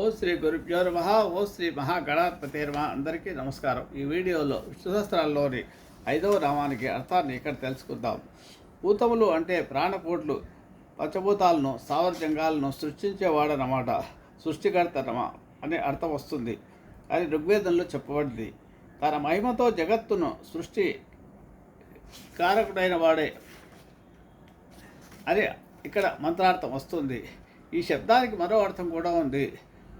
ఓ శ్రీ గురుభ్యో నమ ఓ శ్రీ మహాగణాధిపతి నమ అందరికీ నమస్కారం. ఈ వీడియోలో విష్ణుశాస్త్రాల్లోని ఐదవ నామానికి అర్థాన్ని ఇక్కడ తెలుసుకుందాం. భూతములు అంటే ప్రాణకోట్లు పంచభూతాలను సావర్జంగాలను సృష్టించేవాడనమాట సృష్టికర్తనమ అనే అర్థం వస్తుంది. అని ఋగ్వేదంలో చెప్పబడింది. తన మహిమతో జగత్తును సృష్టి కారకుడైన వాడే అని ఇక్కడ మంత్రార్థం వస్తుంది. ఈ శబ్దానికి మరో అర్థం కూడా ఉంది.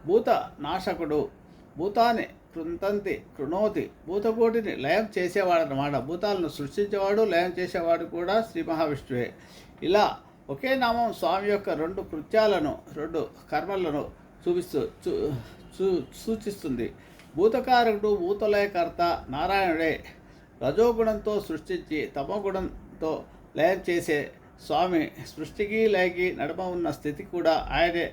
భూత నాశకుడు. భూతాన్ని కృంతంతి కృణోతి భూతకోటిని లయం చేసేవాడనమాట భూతాలను సృష్టించేవాడు లయం చేసేవాడు కూడా శ్రీ మహావిష్ణువే. ఇలా ఒకే నామం స్వామి యొక్క రెండు కృత్యాలను రెండు కర్మలను చూపిస్తూ చూ చూ- సూచిస్తుంది. భూతకారకుడు భూతలయకర్త నారాయణుడే. రజోగుణంతో సృష్టించి తమోగుణంతో లయం చేసే స్వామి సృష్టికి లయకి నడుమ ఉన్న స్థితి కూడా ఆయనే.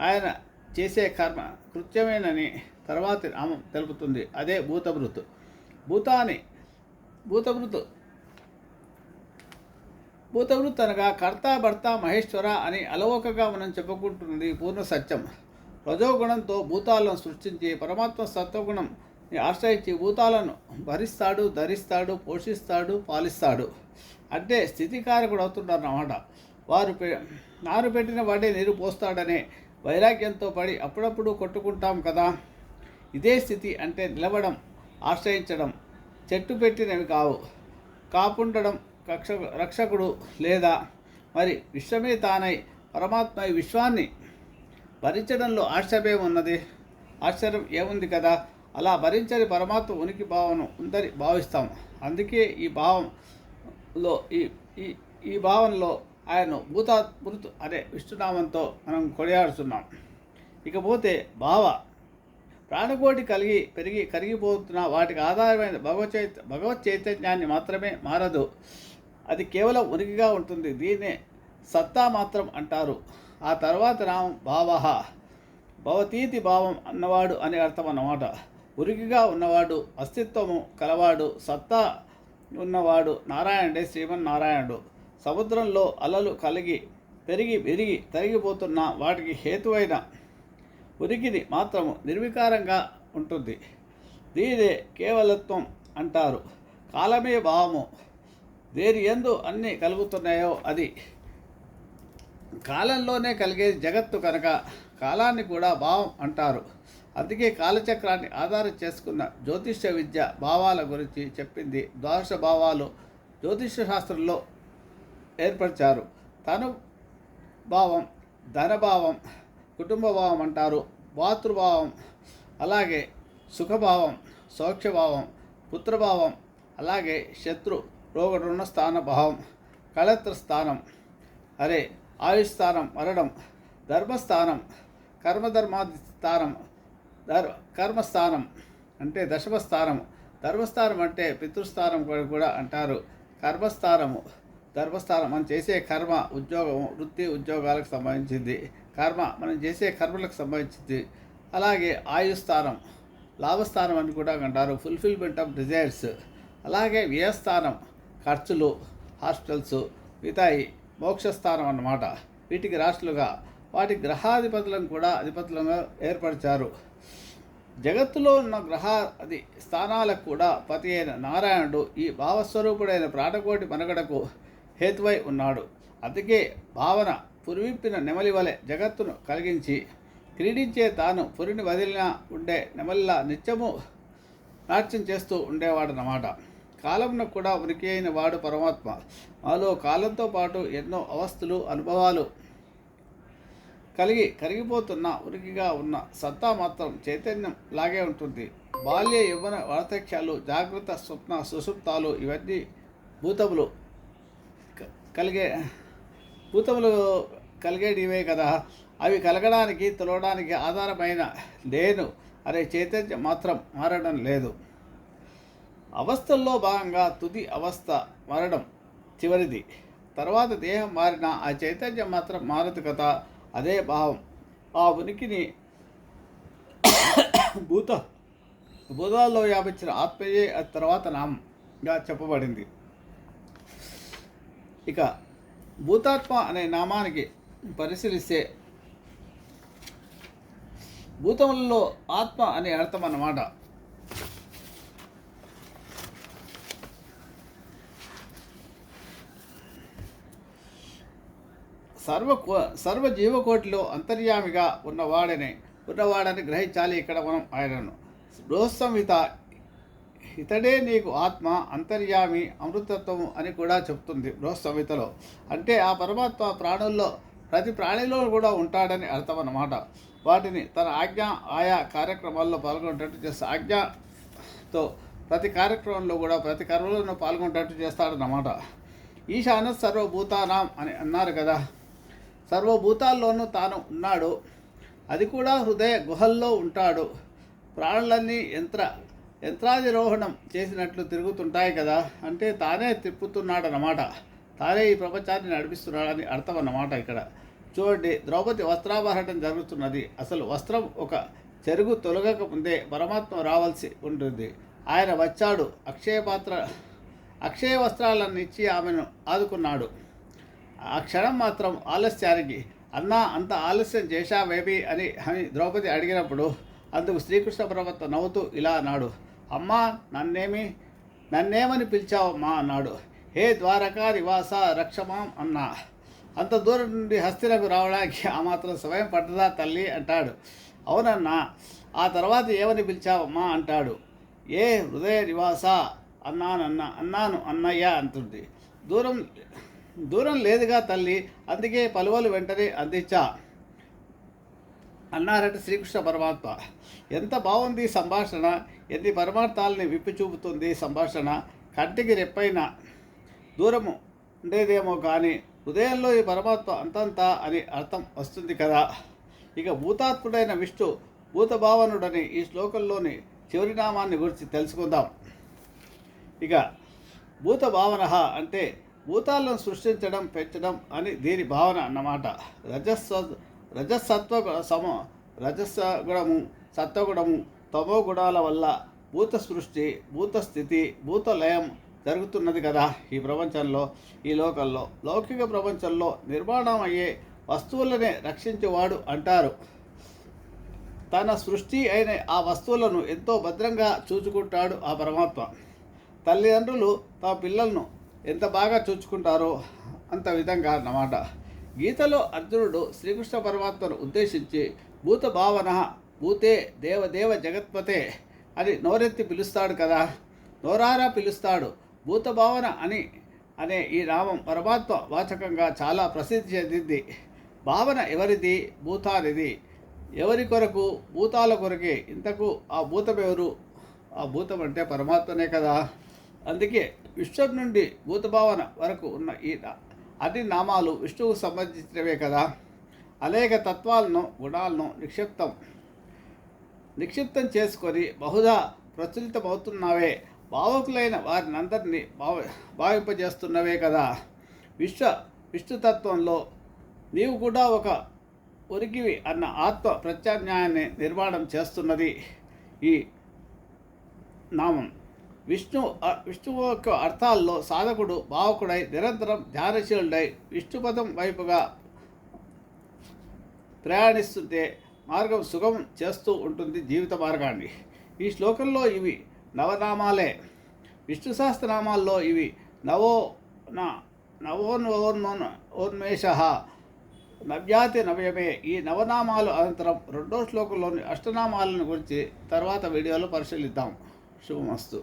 ఆయన చేసే కర్మ కృత్యమేనని తర్వాతి నామం తెలుపుతుంది. అదే భూతభృత్. భూతాని భూతభృత్. భూతభృత్ అనగా కర్త భర్త మహేశ్వర అని అలవోకగా మనం చెప్పుకుంటున్నది పూర్ణ సత్యం. రజోగుణంతో భూతాలను సృష్టించి పరమాత్మ సత్వగుణం ఆశ్రయించి భూతాలను భరిస్తాడు ధరిస్తాడు పోషిస్తాడు పాలిస్తాడు. అంటే స్థితికారకుడు అవుతున్నారు అన్నమాట వారు నారు పెట్టిన వాడే నీరు పోస్తాడనే వైరాగ్యంతో పడి అప్పుడప్పుడు కొట్టుకుంటాం కదా. ఇదే స్థితి అంటే నిలవడం ఆశ్రయించడం చెట్టు పెట్టినవి కావు. కాపుండడం కక్ష రక్షకుడు లేదా మరి విశ్వమే తానై పరమాత్మ ఈ విశ్వాన్ని భరించడంలో ఆశ్చర్యం ఉన్నది. ఆశ్చర్యం ఏముంది కదా? అలా భరించని పరమాత్మ ఉనికి భావన ఉందని భావిస్తాం. అందుకే ఈ భావంలో ఈ ఈ ఈ భావనలో ఆయన భూతా మృతు అనే విష్ణునామంతో మనం కొనియాడుతున్నాం. ఇకపోతే భావ ప్రాణకోటి కలిగి పెరిగి కరిగిపోతున్న వాటికి ఆధారమైన భగవత్ భగవత్ చైతన్యాన్ని మాత్రమే మారదు. అది కేవలం ఉనికిగా ఉంటుంది. దీన్నే సత్తా మాత్రం అంటారు. ఆ తర్వాత నామం భావ. భవతీతి భావం అన్నవాడు అనే అర్థం అన్నమాట. ఉరికిగా ఉన్నవాడు అస్తిత్వము కలవాడు సత్తా ఉన్నవాడు నారాయణుడే శ్రీమన్నారాయణుడు. సముద్రంలో అలలు కలిగి పెరిగి విరిగి తరిగిపోతున్న వాటికి హేతువైన ఉనికిని మాత్రము నిర్వికారంగా ఉంటుంది. దీనిదే కేవలత్వం అంటారు. కాలమే భావము. దేని ఎందు అన్నీ కలుగుతున్నాయో అది. కాలంలోనే కలిగేది జగత్తు కనుక కాలాన్ని కూడా భావం అంటారు. అందుకే కాలచక్రాన్ని ఆధారం చేసుకున్న జ్యోతిష్య విద్య భావాల గురించి చెప్పింది. ద్వాదశ భావాలు జ్యోతిష్య శాస్త్రంలో ఏర్పరిచారు. తను భావం ధనభావం కుటుంబ భావం అంటారు. మాతృభావం అలాగే సుఖభావం సౌఖ్యభావం పుత్రభావం అలాగే శత్రు రోగరుణ స్థాన భావం కళత్ర స్థానం అరే ఆయుస్థానం మరణం ధర్మస్థానం కర్మధర్మాది స్థానం ధర్ కర్మస్థానం అంటే దశమస్థానం ధర్మస్థానం అంటే పితృస్థానం కూడా అంటారు. కర్మస్థానము. ధర్మస్థానం మనం చేసే కర్మ ఉద్యోగం వృత్తి ఉద్యోగాలకు సంబంధించింది. కర్మ మనం చేసే కర్మలకు సంబంధించింది. అలాగే ఆయుస్థానం లాభస్థానం అని కూడా అంటారు. ఫుల్ఫిల్మెంట్ ఆఫ్ డిజైర్స్ అలాగే వ్యయస్థానం ఖర్చులు హాస్టల్స్ మిగతాయి మోక్షస్థానం అన్నమాట. వీటికి రాష్ట్రులుగా వాటి గ్రహాధిపతులను కూడా అధిపతులుగా ఏర్పరిచారు. జగత్తులో ఉన్న గ్రహ అది స్థానాలకు కూడా పతి అయిన నారాయణుడు ఈ భావస్వరూపుడైన ప్రాణకోటి మనగడకు హేతువై ఉన్నాడు. అందుకే భావన పురివిప్పిన నెమలి వలె జగత్తును కలిగించి క్రీడించే తాను పురిని వదిలిన ఉండే నెమలిలా నిత్యము నాట్యం చేస్తూ ఉండేవాడనమాట కాలంను కూడా ఉనికి అయిన వాడు పరమాత్మ. మాలో కాలంతో పాటు ఎన్నో అవస్థలు అనుభవాలు కలిగి కరిగిపోతున్న ఉనికిగా ఉన్న సత్తా మాత్రం చైతన్యం లాగే ఉంటుంది. బాల్య యవ్వన వార్తక్యాలు జాగ్రత్త స్వప్న సుషుప్తాలు ఇవన్నీ భూతములు. కలిగే భూతములు కలిగేటివే కదా. అవి కలగడానికి తొలగడానికి ఆధారమైన నేను అనే చైతన్యం మాత్రం మారడం లేదు. అవస్థల్లో భాగంగా తుది అవస్థ మారడం చివరిది. తర్వాత దేహం మారిన ఆ చైతన్యం మాత్రం మారదు కదా. అదే భావం. ఆ ఉనికిని భూత భూతాల్లో వ్యాపించిన ఆత్మయే తర్వాత నామంగా చెప్పబడింది. ఇక భూతాత్మ అనే నామానికి పరిశీలిస్తే భూతములలో ఆత్మ అనే అర్థం అన్నమాట. సర్వ కో- సర్వ జీవకోటిలో అంతర్యామిగా ఉన్నవాడని ఉన్నవాడని గ్రహించాలి ఇక్కడ మనం ఆయనను. బృహస్సంహిత ఇతడే నీకు ఆత్మ అంతర్యామి అమృతత్వము అని కూడా చెప్తుంది బృహస్సంహితలో. అంటే ఆ పరమాత్మ ప్రాణుల్లో ప్రతి ప్రాణిలో కూడా ఉంటాడని అర్థం అన్నమాట వాటిని తన ఆజ్ఞ ఆయా కార్యక్రమాల్లో పాల్గొనేటట్టు చేస్తా ఆజ్ఞతో ప్రతి కార్యక్రమంలో కూడా ప్రతి కర్మలను పాల్గొనేటట్టు చేస్తాడన్నమాట. ఈశాన సర్వభూతానాం అని అన్నారు కదా. సర్వభూతాల్లోనూ తాను ఉన్నాడు. అది కూడా హృదయ గుహల్లో ఉంటాడు. ప్రాణులన్నీ యంత్ర యంత్రాధిరోహణం చేసినట్లు తిరుగుతుంటాయి కదా. అంటే తానే తిప్పుతున్నాడు అన్నమాట తానే ఈ ప్రపంచాన్ని నడిపిస్తున్నాడని అర్థం అన్నమాట ఇక్కడ. చూడండి ద్రౌపది వస్త్రాభరణం జరుగుతున్నది. అసలు వస్త్రం ఒక చెరుగు తొలగక ముందే పరమాత్మ రావాల్సి ఉంటుంది. ఆయన వచ్చాడు. అక్షయ పాత్ర అక్షయ వస్త్రాలను ఇచ్చి ఆమెను ఆదుకున్నాడు. ఆ క్షణం మాత్రం ఆలస్యానికి అన్నా అంత ఆలస్యం చేశావేమి? అని అని ద్రౌపది అడిగినప్పుడు అందుకు శ్రీకృష్ణ పరమాత్మ నవ్వుతూ ఇలా అన్నాడు. అమ్మా నన్నేమి నన్నేమని పిలిచావమ్మా అన్నాడు. హే ద్వారకా నివాస రక్షమాం అన్నా. అంత దూరం నుండి హస్తిలకు రావడానికి ఆ మాత్రం సమయం పడ్డదా తల్లి? అంటాడు. అవునన్నా ఆ తర్వాత ఏమని పిలిచావమ్మా అంటాడు. ఏ హృదయ నివాస? అన్నానన్న. అన్నాను అన్నయ్య అంటుంది. దూరం దూరం లేదుగా తల్లి అందుకే పలువలు వెంటనే అందించా. అన్నారట శ్రీకృష్ణ పరమాత్మ. ఎంత బాగుంది సంభాషణ? ఎన్ని పరమార్థాలని విప్పి చూపుతుంది సంభాషణ? కంటికి రెప్పైన దూరము ఉండేదేమో కానీ హృదయంలో ఈ పరమాత్మ అంతంతా అని అర్థం వస్తుంది కదా. ఇక భూతాత్ముడైన విష్ణు భూతభావనుడని ఈ శ్లోకంలోని చివరి నామాన్ని గురించి తెలుసుకుందాం. ఇక భూత భావన అంటే భూతాలను సృష్టించడం పెంచడం అని దీని భావన అన్నమాట. రజస్వ రజసత్వ సమ రజస గుణము సత్వగుణము తమో గుణాల వల్ల భూత సృష్టి భూత స్థితి భూత లయం జరుగుతున్నది కదా ఈ ప్రపంచంలో ఈ లోకంలో. లౌకిక ప్రపంచంలో నిర్మాణం అయ్యే వస్తువులనే రక్షించేవాడు అంటారు. తన సృష్టి అయిన ఆ వస్తువులను ఎంతో భద్రంగా చూచుకుంటాడు ఆ పరమాత్మ. తల్లిదండ్రులు తమ పిల్లలను ఎంత బాగా చూచుకుంటారో అంత విధంగా అన్నమాట. గీతలో అర్జునుడు శ్రీకృష్ణ పరమాత్మను ఉద్దేశించి భూత భావన భూతే దేవదేవ జగత్పతే అని నోరెత్తి పిలుస్తాడు కదా. నోరారా పిలుస్తాడు. భూత భావన అని అనే ఈ నామం పరమాత్మ వాచకంగా చాలా ప్రసిద్ధి చెందింది. భావన ఎవరిది? భూతానిది. ఎవరి కొరకు? భూతాల కొరకే. ఇంతకు ఆ భూతం ఎవరు? ఆ భూతం అంటే పరమాత్మనే కదా. అందుకే విశ్వం నుండి భూతభావన వరకు ఉన్న ఈ అన్ని నామాలు విష్ణువుకు సంబంధించినవే కదా. అనేక తత్వాలను గుణాలను నిక్షిప్తం. నిక్షిప్తం చేసుకొని బహుదా ప్రచురితమవుతున్నవే. భావకులైన వారిని అందరినీ భావ భావింపజేస్తున్నవే కదా. విశ్వ విష్ణుతత్వంలో నీవు కూడా ఒక ఉరికివి అన్న ఆత్మ ప్రత్యామ్నాయాన్ని నిర్మాణం చేస్తున్నది ఈ నామం. విష్ణు విష్ణువు యొక్క అర్థాల్లో సాధకుడు భావకుడై నిరంతరం ధ్యానశీలుడై విష్ణుపదం వైపుగా ప్రయాణిస్తుంటే మార్గం సుఖం చేస్తూ ఉంటుంది జీవిత మార్గాన్ని. ఈ శ్లోకంలో ఇవి నవనామాలే. విష్ణు సహస్రనామాల్లో ఇవి నవో నా నవోన్వోన్మోన్ ఓన్మేష నవ్యాతి నవ్యమే. ఈ నవనామాలు అనంతరం రెండో శ్లోకంలోని అష్టనామాలను గురించి తర్వాత వీడియోలో పరిశీలిద్దాం. శుభమస్తు.